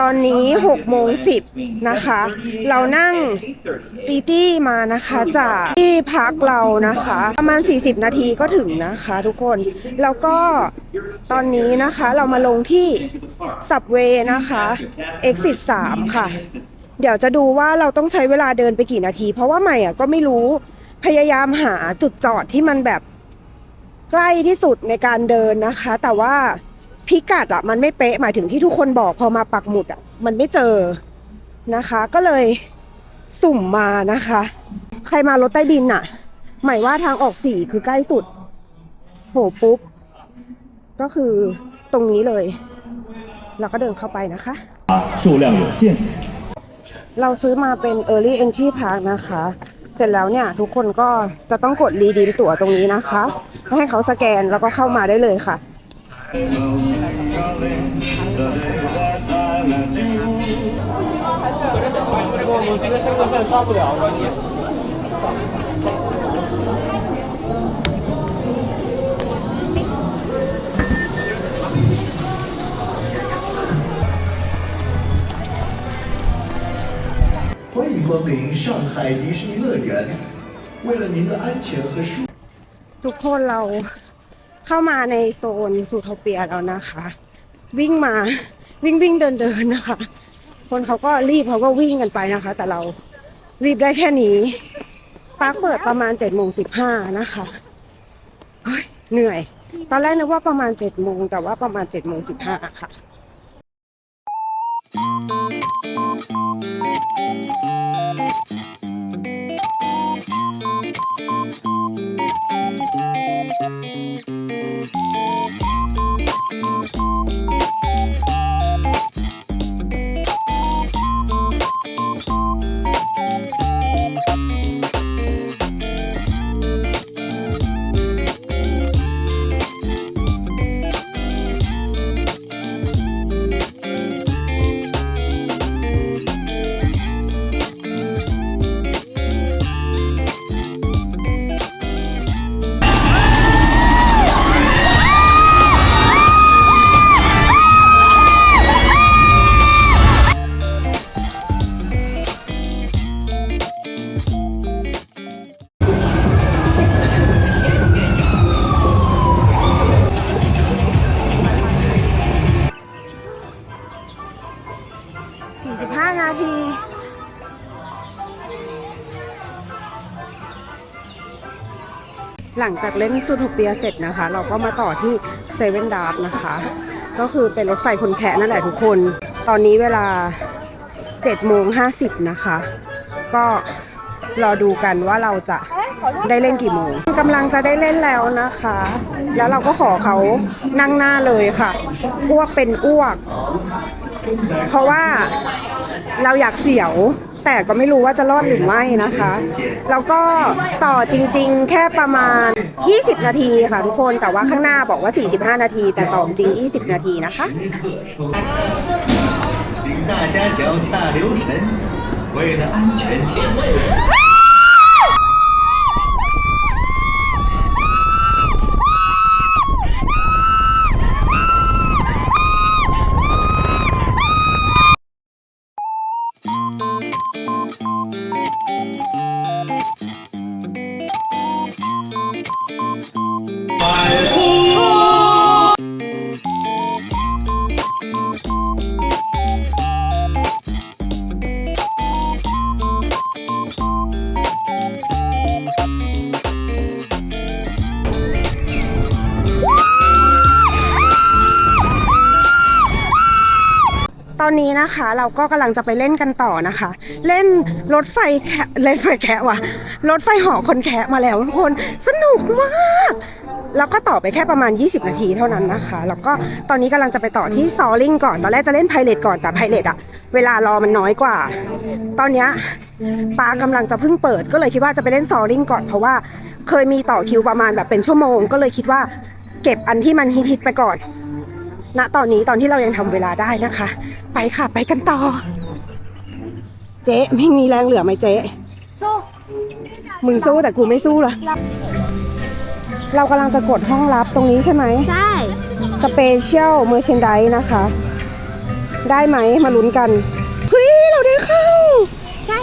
ตอนนี้6โมง10นะคะ เรานั่งตีตี้มานะคะจากที่พักเรานะคะ ประมาณ 40 นาทีก็ถึงนะคะทุกคน แล้วก็ตอนนี้นะคะเรามาลงที่ Subway นะคะ Exit 3 ค่ะ เดี๋ยวจะดูว่าเราต้องใช้เวลาเดินไปกี่นาที เพราะว่าใหม่อะก็ไม่รู้พยายามหาจุดจอดที่มันแบบใกล้ที่สุดในการเดินนะคะ แต่ว่า พิกัดอ่ะมันไม่เป๊ะหมายถึงที่ทุกคนบอกพอมาปักหมุดอ่ะมันไม่เจอนะคะ ก็เลยสุ่มมานะคะ ใครมารถใต้ดินอ่ะ หมายว่าทางออกสี่คือใกล้สุดโหปุ๊บ ก็คือตรงนี้เลย เราก็เดินเข้าไปนะคะ 数量有限。 เราซื้อมาเป็น Early Entry Park นะคะ เสร็จแล้วเนี่ยทุกคนก็จะต้องกดรีดีมตั๋วตรงนี้นะคะ ให้เขาสแกนแล้วก็เข้ามาได้เลยค่ะ 欢迎光临上海迪士尼乐园。为了您的安全和舒 ทุกคนเราเข้ามาในโซนสูโทเปียแล้วนะคะ วิ่งมาวิ่งวิ่งเดินเดินนะคะ คนเขาก็รีบเขาก็วิ่งกันไปนะคะ แต่เรารีบได้แค่นี้ปาร์คเปิดประมาณเจ็ดโมงสิบห้านะคะเหนื่อย ตอนแรกนึกว่าประมาณเจ็ดโมงแต่ว่าประมาณเจ็ดโมงสิบห้าค่ะ 45 นาทีหลังจากเล่นซูโทเปียเสร็จนะคะ เราก็มาต่อที่เซเว่นดาร์นะคะ ก็คือเป็นรถไฟคนแคะนั่นแหละทุกคน ตอนนี้เวลา7โมง50 นะคะ ก็รอดูกันว่าเราจะได้เล่นกี่โมงกำลังจะได้เล่นแล้วนะคะ แล้วเราก็ขอเขานั่งหน้าเลยค่ะ อ้วกเป็นอ้วก เพราะว่าเราอยากเสียว แต่ก็ไม่รู้ว่าจะรอดหรือไม่นะคะ แล้วก็ต่อจริงๆ แค่ประมาณ 20 นาทีค่ะทุกคนแต่ว่าข้างหน้าบอกว่า 45 นาที แต่ต่อจริง 20 นาทีนะคะ 请大家脚下留神，为了安全起见。 เราก็กำลังจะไปเล่นกันต่อนะคะ เล่นรถไฟแคะเล่นไฟแคะว่ะรถไฟหอคนแคะมาแล้วทุกคนสนุกมาก แล้วก็ต่อไปแค่ประมาณ 20 นาทีเท่านั้นนะคะ แล้วก็ตอนนี้กำลังจะไปต่อที่ซอลลิงก่อนตอนแรกจะเล่นไพเรตก่อนแต่ไพเรตอะเวลารอมันน้อยกว่า ตอนนี้ปากำลังจะเพิ่งเปิด ก็เลยคิดว่าจะไปเล่นซอลลิงก่อนเพราะว่าเคยมีต่อคิวประมาณแบบเป็นชั่วโมง ก็เลยคิดว่าเก็บอันที่มันฮิตๆไปก่อน ณตอนนี้ตอนที่เรายังทำเวลาได้นะคะ ไปค่ะไปกันต่อ เจ๊ไม่มีแรงเหลือไหมเจ๊สู้มึงสู้แต่กูไม่สู้ละเรากำลังจะกดห้องลับตรงนี้ใช่ไหมใช่สเปเชียลเมอร์เชนไดนะคะ ได้ไหมมาลุ้นกันเฮ้ยเราได้เข้า ใช่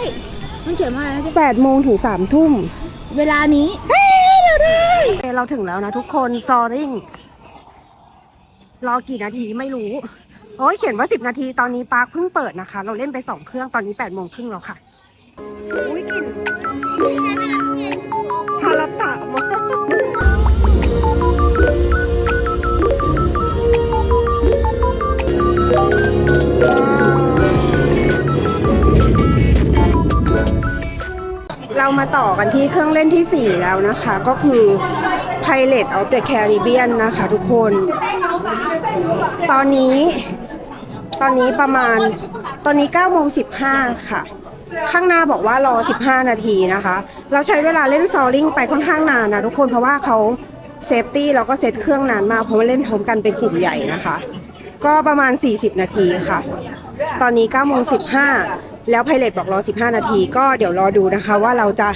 มันเขียนว่าอะไรนะ8โมงถึง3ทุ่ม เวลานี้ เฮ้ย เราได้ เราถึงแล้วนะทุกคนซอริง รอกี่นาทีไม่รู้ โอ้ยเขียนว่า 10 นาทีตอนนี้ปาร์คเพิ่งเปิดนะคะ เราเล่นไป 2 เครื่องตอนนี้8โมงครึ่งแล้วค่ะอุ้ยกลิ่นฮาราตะมากเรามาต่อกันที่เครื่องเล่นที่ 4 แล้วนะคะ ก็คือ Pirate of the Caribbean นะคะทุกคน ตอนนี้ ตอนนี้ประมาณ ตอนนี้9โมง15 ค่ะ ข้างหน้าบอกว่ารอ 15 นาทีนะคะ เราใช้เวลาเล่นซอลลิงไปค่อนข้างนานนะทุกคนเพราะว่าเขาเซฟตี้แล้วก็เซตเครื่องนานมากเพราะว่าเล่นพร้อมกันเป็นกลุ่มใหญ่นะคะ ก็ประมาณ 40 นาทีค่ะ ตอนนี้9โมง15 แล้วไพเรตบอกรอ 15 นาที ก็เดี๋ยวรอดูนะคะว่าเราจะ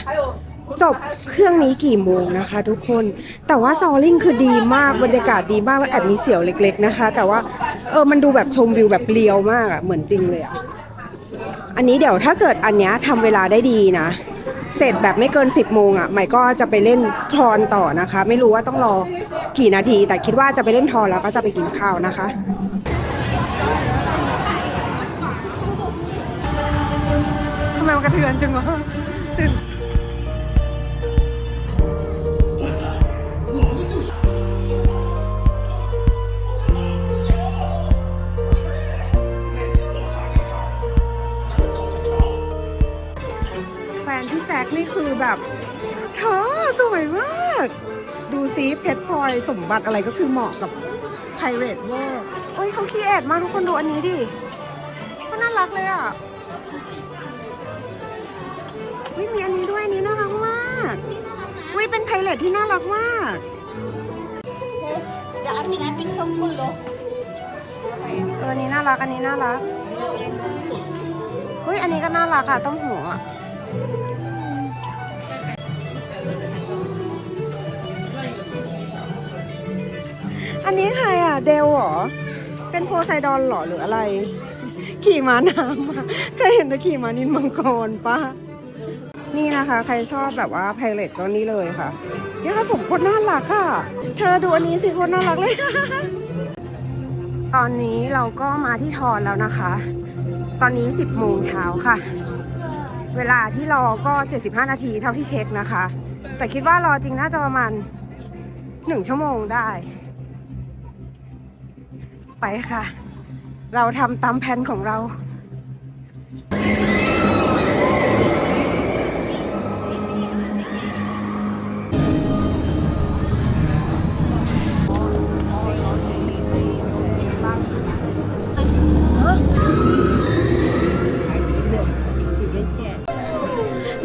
จบเครื่องนี้กี่โมงนะคะทุกคน แต่ว่าซอลลิงคือดีมากบรรยากาศดีมากแล้วแอบมีเสียวเล็ก ๆนะคะ แต่ว่าเออมันดูแบบชมวิวแบบเรียวมากอะเหมือนจริงเลยอะอันนี้เดี๋ยวถ้าเกิดอันเนี้ยทำเวลาได้ดีนะ เสร็จแบบไม่เกิน 10โมงอะใหม่ก็จะไปเล่นทรอนต่อนะคะ ไม่รู้ว่าต้องรอกี่นาที แต่คิดว่าจะไปเล่นทรอนแล้วก็จะไปกินข้าวนะคะทำไมมันกระเทือนจังวะ แบบเธอสวยมาก ดูซิเพชรพลอยสมบัติอะไรก็คือเหมาะกับไพเรตเวอร์โอ้ยเขาคีเอทมากทุกคนดูอันนี้ดิก็น่ารักเลยอะวิมีอันนี้ด้วยอันนี้น่ารักมากวิเป็นไพเรตที่น่ารักมาก Dah anting-anting songkul loh. เอออันนี้น่ารักอันนี้น่ารักเฮ้ยอันนี้ก็น่ารักอะต้องหัวอะ อันนี้ใครอะ เดลเหรอ เป็นโพไซดอนเหรอหรืออะไร ขี่ม้าน้ำอะเคยเห็นแต่ขี่ม้านินมังกรปะนี่นะคะ ใครชอบแบบว่าไพเรตก็นี่เลยค่ะนี่ค่ะผมโคตรน่ารักอะเธอดูอันนี้สิโคตรน่ารักเลย ตอนนี้เราก็มาที่ทอนแล้วนะคะ ตอนนี้ 10โมงเช้าค่ะ เวลาที่รอก็ 75 นาทีเท่าที่เช็คนะคะ แต่คิดว่ารอจริงน่าจะประมาณ 1 ชั่วโมงได้ ไปค่ะ เราทำตามแผนของเรา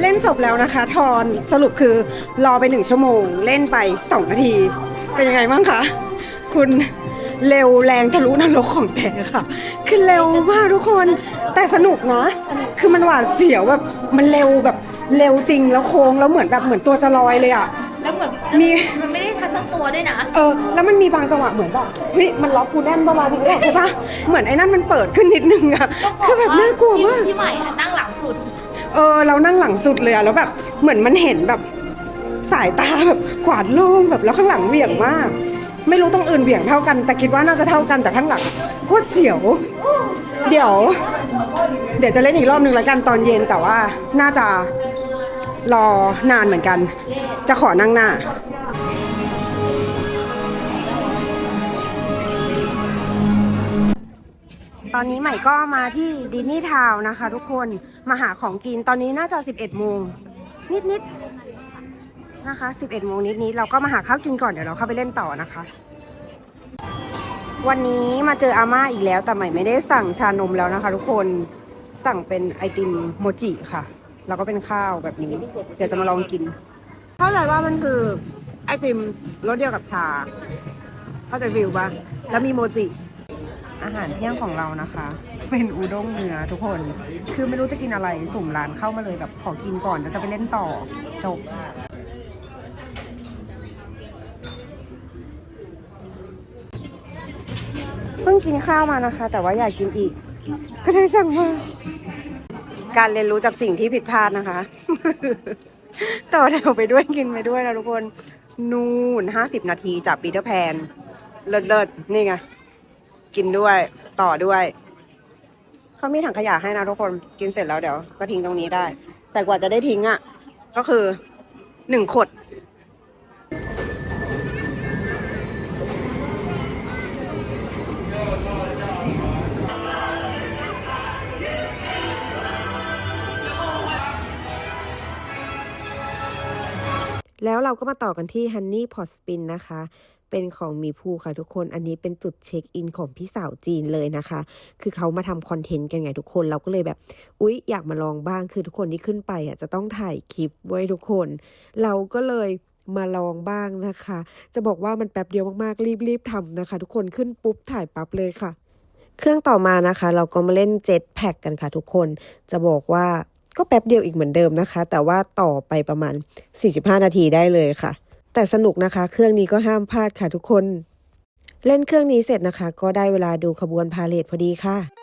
เล่นจบแล้วนะคะ ทอนสรุปคือรอไปหนึ่งชั่วโมง เล่นไปสองนาที เป็นยังไงบ้างคะ คุณ เร็วแรงทะลุนรกของแท้ค่ะ คือเร็วมากทุกคนแต่สนุกนะ คือมันหวาดเสียวแบบมันเร็วแบบเร็วจริงแล้วโค้งแล้วเหมือนแบบเหมือนตัวจะลอยเลยอะ แล้วเหมือนมี มันไม่ได้ทันตั้งตัวด้วยนะเออแล้วมันมีบางจังหวะเหมือนแบบเฮ้ยมันล็อกกูแน่นประมาณนี้ใช่ปะเหมือนไอ้นั่นมันเปิดขึ้นนิดนึงอะคือแบบน่ากลัวมาก พี่ใหม่อะนั่งหลังสุด เออเรานั่งหลังสุดเลยอะแล้วแบบเหมือนมันเห็นแบบสายตาแบบกวาดโล่งแบบแล้วข้างหลังเหวี่ยงมาก ไม่รู้ตรงอื่นเหวี่ยงเท่ากัน แต่คิดว่าน่าจะเท่ากันแต่ข้างหลังโคตรเสียว เดี๋ยว เดี๋ยวจะเล่นอีกรอบหนึ่งแล้วกันตอนเย็นแต่ว่าน่าจะรอนานเหมือนกัน จะขอนั่งหน้าตอนนี้ใหม่ก็มาที่ดินนี่ทาวน์นะคะทุกคนมาหาของกินตอนนี้น่าจะ 11 โมงนิดๆ นะคะ 11โมงนิดๆเราก็มาหาข้าวกินก่อนเดี๋ยวเราเข้าไปเล่นต่อนะคะ วันนี้มาเจออาม่าอีกแล้วแต่ใหม่ไม่ได้สั่งชานมแล้วนะคะ ทุกคนสั่งเป็นไอติมโมจิค่ะ แล้วก็เป็นข้าวแบบนี้ เดี๋ยวจะมาลองกิน เข้าใจว่ามันคือไอติมรสเดียวกับชา เข้าใจวิวปะแล้วมีโมจิอาหารเที่ยงของเรานะคะ เป็นอุด้งเนื้อทุกคน คือไม่รู้จะกินอะไรสุ่มร้านเข้ามาเลยแบบขอกินก่อนแล้วจะไปเล่นต่อจบ เพิ่งกินข้าวมานะคะ แต่ว่าอยากกินอีก ก็ได้สั่งมาการเรียนรู้จากสิ่งที่ผิดพลาดนะคะต่อแถวไปด้วยกินไปด้วยนะทุกคน นู่นห้าสิบนาทีจากปีเตอร์แพน เลิศเลิศนี่ไง กินด้วยต่อด้วย เขามีถังขยะให้นะทุกคนกินเสร็จแล้วเดี๋ยว ก็ทิ้งตรงนี้ได้ แต่กว่าจะได้ทิ้งอะ ก็คือหนึ่งขวด แล้วเราก็มาต่อกันที่ Honey Pot Spin นะคะ เป็นของมีภูค่ะทุกคน อันนี้เป็นจุดเช็คอินของพี่สาวจีนเลยนะคะ คือเขามาทำคอนเทนต์กันไงทุกคน เราก็เลยแบบ อุ๊ย อยากมาลองบ้าง คือทุกคนที่ขึ้นไปอะจะต้องถ่ายคลิปไว้ทุกคน เราก็เลยมาลองบ้างนะคะ จะบอกว่ามันแป๊บเดียวมากๆ รีบๆทำนะคะ ทุกคนขึ้นปุ๊บถ่ายปั๊บเลยค่ะ เครื่องต่อมานะคะ เราก็มาเล่นเจ็ตแพ็กกันค่ะทุกคน จะบอกว่า ก็แป๊บเดียวอีกเหมือนเดิมนะคะ แต่ว่าต่อไปประมาณ 45 นาทีได้เลยค่ะ แต่สนุกนะคะ เครื่องนี้ก็ห้ามพลาดค่ะทุกคน เล่นเครื่องนี้เสร็จนะคะ ก็ได้เวลาดูขบวนพาเลทพอดีค่ะ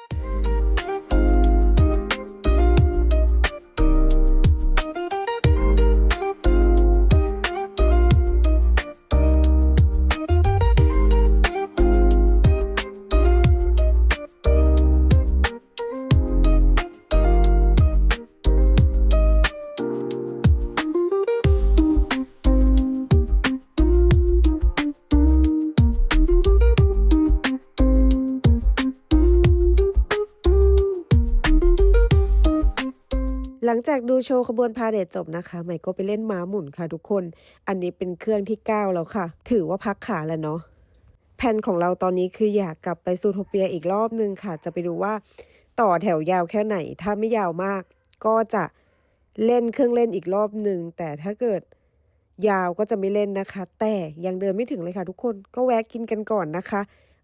งจากดูโชว์ขบวนพาเหรดจบนะคะใหม่ก็ไปเล่นม้าหมุนค่ะทุกคน อันนี้เป็นเครื่องที่ 9 แล้วค่ะ ถือว่าพักขาแล้วเนาะแผนของเราตอนนี้คืออยากกลับไปซูโทเปียอีกรอบนึงค่ะ จะไปดูว่าต่อแถวยาวแค่ไหน ถ้าไม่ยาวมาก ก็จะเล่นเครื่องเล่นอีกรอบหนึ่งแต่ถ้าเกิดยาวก็จะไม่เล่นนะคะ แต่ยังเดินไม่ถึงเลยค่ะ ทุกคนก็แวะกินกันก่อนนะคะ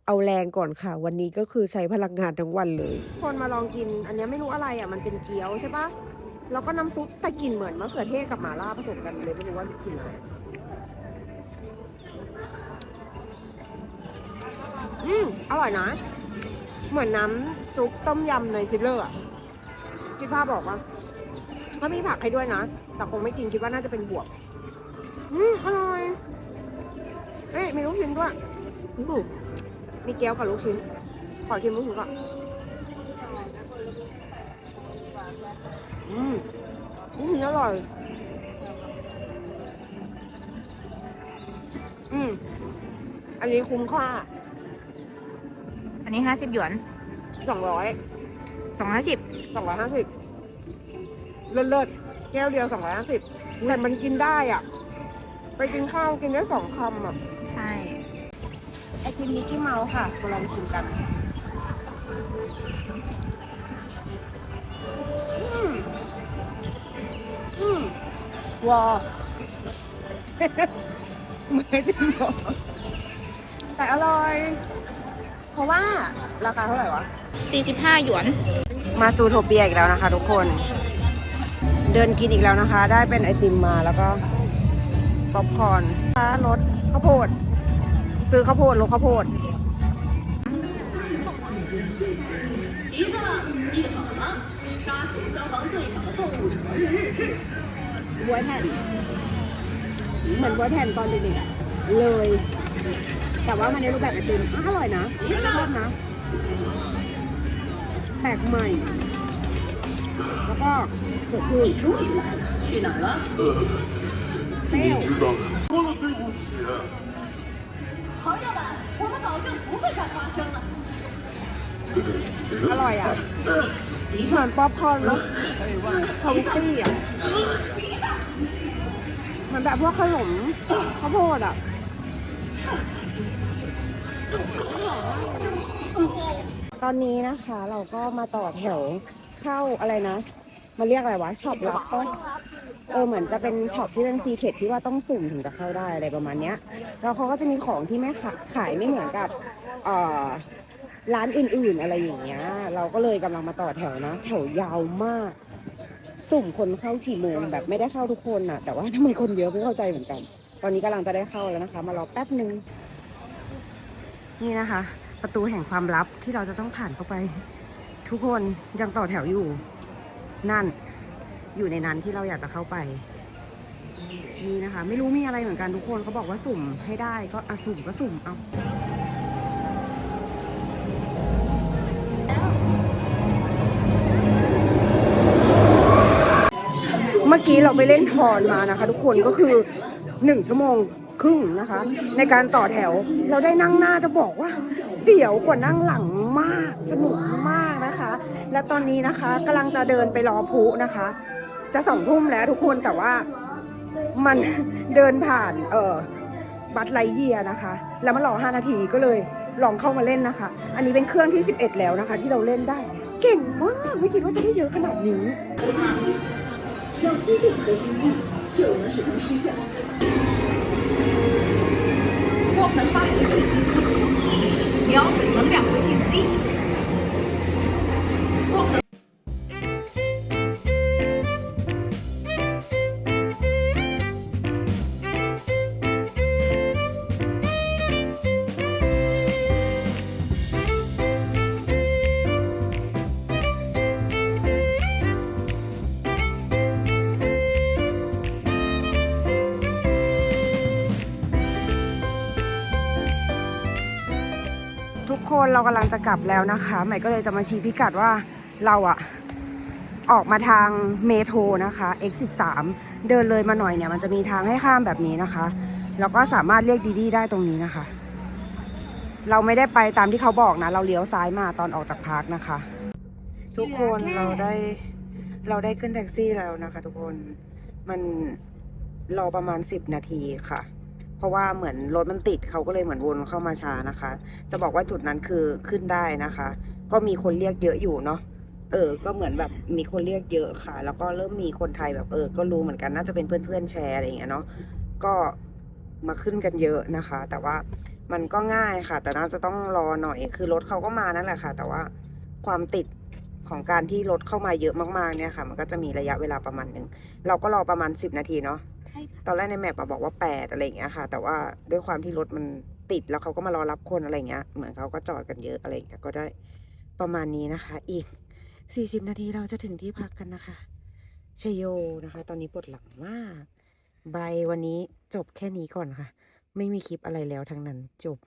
เอาแรงก่อนค่ะ วันนี้ก็คือใช้พลังงานทั้งวันเลย คนมาลองกินอันนี้ไม่รู้อะไรอะมันเป็นเกี๊ยวใช่ปะ แล้วก็น้ำซุปแต่กลิ่นเหมือนมะเขือเทศกับหม่าล่าผสมกันเลยไม่รู้ว่ากลิ่นอะไรอืมอร่อยนะ เหมือนน้ำซุปต้มยำในซิลเลอร์อะคิดภาพบอกว่าก็มีผักให้ด้วยนะ แต่คงไม่กินคิดว่าน่าจะเป็นบวบอืมอร่อย เอ้ยมีลูกชิ้นด้วยอืมมีเกี๊ยวกับลูกชิ้น ขอชิมลูกชิ้นก่อน อืมลูกชิ้นอร่อย อืม อันนี้คุ้มค่าอันนี้ห้าสิบหยวนสองร้อยสองร้อยสิบสองร้อยห้าสิบเลิศๆแก้วเดียวสองร้อยห้าสิบแต่มันกินได้อะ ไปกินข้าวกินได้สองคำอะ ใช่ ไอติมมิกกี้เมาส์ค่ะมาลองชิมกัน วอไม่ได้บอกแต่อร่อย เพราะว่าราคาเท่าไหร่วะสี่สิบห้าหยวน มาซูโทเปียอีกแล้วนะคะทุกคน เดินกินอีกแล้วนะคะ ได้เป็นไอติมมาแล้วก็ป๊อปคอร์นรสข้าวโพด ซื้อข้าวโพดรสข้าวโพด บวยแผ่นเหมือนบวยแผ่นตอนเด็กๆอะเลย แต่ว่ามันในรูปแบบไอติมอะอร่อยนะชอบนะแปลกใหม่ แล้วก็เกิดขึ้นเปรี้ยวอร่อยอะเหมือนป๊อปคอร์นรสทาวิตตี้อะเห มือนแบบพวกขนมข้าวโพดอะตอนนี้นะคะเราก็มาต่อแถวเข้าอะไรนะมาเรียกอะไรวะช็อปลับปะเออเหมือนจะเป็นช็อปที่เป็นซีเคทที่ว่าต้องสุ่มถึงจะเข้าได้อะไรประมาณเนี้ยแล้วเขาก็จะมีของที่ไม่ขาขายไม่เหมือนกับเอ่อร้านอื่นๆอะไรอย่างเงี้ย เราก็เลยกำลังมาต่อแถวนะ แถวยาวมาก สุ่มคนเข้ากี่โมงแบบไม่ได้เข้าทุกคนน่ะ แต่ว่าทำไมคนเยอะไม่เข้าใจเหมือนกัน ตอนนี้กำลังจะได้เข้าแล้วนะคะ มารอแป๊บหนึ่งนี่นะคะ ประตูแห่งความลับที่เราจะต้องผ่านเข้าไป ทุกคนยังต่อแถวอยู่ นั่น อยู่ในนั้นที่เราอยากจะเข้าไปนี่นะคะ ไม่รู้มีอะไรเหมือนกันทุกคนเขาบอกว่าสุ่มให้ได้ก็อะสุ่มก็สุ่มเอา มื่อกี้เราไปเล่นทอนมานะคะ ทุกคนก็คือหนึ่งชั่วโมงครึ่งนะคะ ในการต่อแถวเราได้นั่งหน้าจะบอกว่า เสียวกว่านั่งหลังมาก สนุกมากนะคะ และตอนนี้นะคะกำลังจะเดินไปรอพุนะคะ จะสองทุ่มแล้วทุกคนแต่ว่ามันเดินผ่านเออบัตไลเยียนะคะ แล้วมารอ5นาทีก็เลยลองเข้ามาเล่นนะคะ อันนี้เป็นเครื่องที่ 11 แล้วนะคะ ที่เราเล่นได้ เก่งมาก ไม่คิดว่าจะได้เยอะขนาดนี้ 只要击中核心机，就能使它失效。光能发射器已经合体，瞄准能量核心 C。 เรากำลังจะกลับแล้วนะคะ ใหม่ก็เลยจะมาชี้พิกัดว่าเราอะออกมาทางเมโทรนะคะ X13 เดินเลยมาหน่อยเนี่ย มันจะมีทางให้ข้ามแบบนี้นะคะ แล้วก็สามารถเรียกดีดีได้ตรงนี้นะคะ เราไม่ได้ไปตามที่เขาบอกนะ เราเลี้ยวซ้ายมาตอนออกจากพาร์คนะคะ ทุกคนเราได้เราได้ขึ้นแท็กซี่แล้วนะคะ ทุกคนมันรอประมาณ 10 นาทีค่ะเพ ราะว่าเหมือนรถมันติดเขาก็เลยเหมือนวนเข้ามาช้านะคะ จะบอกว่าจุดนั้นคือขึ้นได้นะคะ ก็มีคนเรียกเยอะอยู่เนาะเออ ก็เหมือนแบบมีคนเรียกเยอะค่ะ แล้วก็เริ่มมีคนไทยแบบเออ ก็รู้เหมือนกันน่าจะเป็นเพื่อนๆแชร์อะไรอย่างเงี้ยเนาะก็มาขึ้นกันเยอะนะคะ แต่ว่ามันก็ง่ายค่ะ แต่น่าจะต้องรอหน่อย คือรถเขาก็มานั่นแหละค่ะ แต่ว่าความติดของการที่รถเข้ามาเยอะมากๆเนี่ยค่ะ มันก็จะมีระยะเวลาประมาณหนึ่ง เราก็รอประมาณ 10 นาทีเนาะใช่ค่ะ ตอนแรกในแมปอะบอกว่า 8 อะไรอย่างเงี้ยค่ะ แต่ว่าด้วยความที่รถมันติดแล้วเขาก็มารอรับคนอะไรเงี้ย เหมือนเขาก็จอดกันเยอะอะไรเงี้ยก็ได้ประมาณนี้นะคะ อีก 40 นาทีเราจะถึงที่พักกันนะคะชโยนะคะ ตอนนี้ปวดหลังมากใบวันนี้จบแค่นี้ก่อนค่ะ ไม่มีคลิปอะไรแล้วทั้งนั้นจบ